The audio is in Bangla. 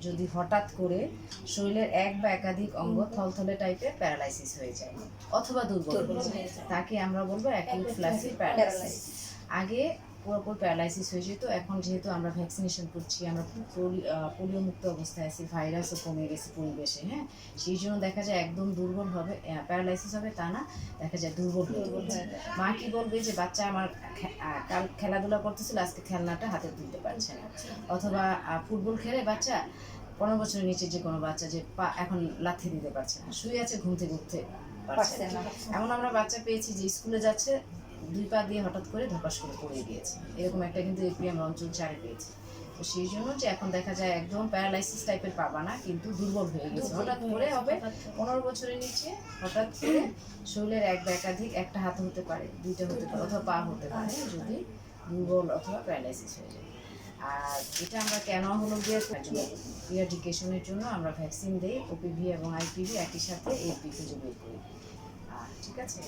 যদি হঠাৎ করে শরীরের এক বা একাধিক অঙ্গ থলথলে টাইপের প্যারালাইসিস হয়ে যায় অথবা দুর্বল তাকে আমরা বলব অ্যাকিউট ফ্ল্যাসি প্যারালাইসিস আগে পুরোপুরি প্যারালাইসিস হয়ে যেত। এখন যেহেতু আমরা ভ্যাকসিনেশন করছি আমরা খুব পোলিও মুক্ত অবস্থায় আছি ভাইরাসও কমে গেছে পরিবেশে হ্যাঁ? সেই জন্য দেখা যায় একদম দুর্বল হবে প্যারালাইসিস হবে তা না দেখা যায় দুর্বল। মা কি বলবে যে বাচ্চা আমার কাল খেলাধুলা করতেছিল আজকে খেলনাটা হাতে তুলতে পারছে না। অথবা ফুটবল খেলে বাচ্চা পনেরো বছরের নিচে যে কোনো বাচ্চা যে পা এখন লাথি দিতে পারছে না শুয়ে আছে ঘুম থেকে উঠতে পারছে না। এমন আমরা বাচ্চা পেয়েছি যে স্কুলে যাচ্ছে দুই পা দিয়ে হঠাৎ করে ধপাস করে পড়ে গিয়েছে। এরকম একটা কিন্তু এপি আমরা অঞ্চল চারে পেয়েছি। তো সেই জন্য যে এখন দেখা যায় একদম প্যারালাইসিস টাইপের পাবা না, কিন্তু দুর্বল হয়ে গেছে। হঠাৎ করে হবে পনেরো বছরের নিচে হঠাৎ করে শরীরের এক বা একাধিক একটা হাত হতে পারে, দুইটা হতে পারে, অথবা পা হতে পারে, যদি দুর্বল অথবা প্যারালাইসিস হয়ে যায়। আর এটা আমরা কেন হলো গিয়ে ইরাডিকেশনের জন্য আমরা ভ্যাকসিন দিই ওপিভি এবং আইপিভি একই সাথে এপি খুঁজে বের করি। আর ঠিক আছে?